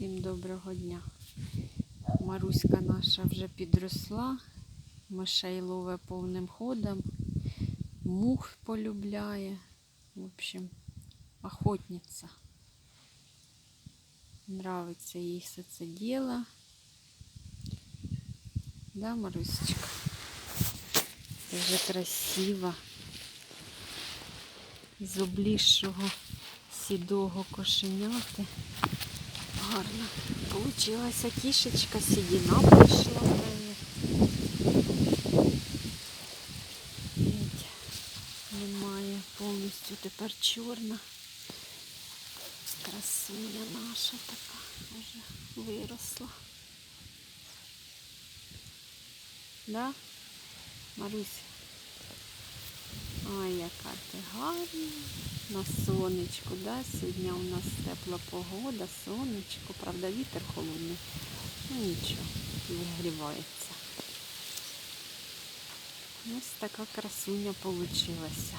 Всім доброго дня. Маруська наша вже підросла, мишей лове повним ходом, мух полюбляє. В общем, охотниця. Нравиться їй все це діло. Да, Марусечка? Дуже красиво. З облізшого сідого кошеняти. Получилася кішечка, сідіна прийшла в мене. Немає повністю тепер чорна. Красуня наша така вже виросла. Да? Маруся? Ой, яка ти гарна. На сонечку, да? Сьогодні у нас тепла погода, сонечко, правда, вітер холодний. Ну нічого, вигрівається. Ось така красуня получилася.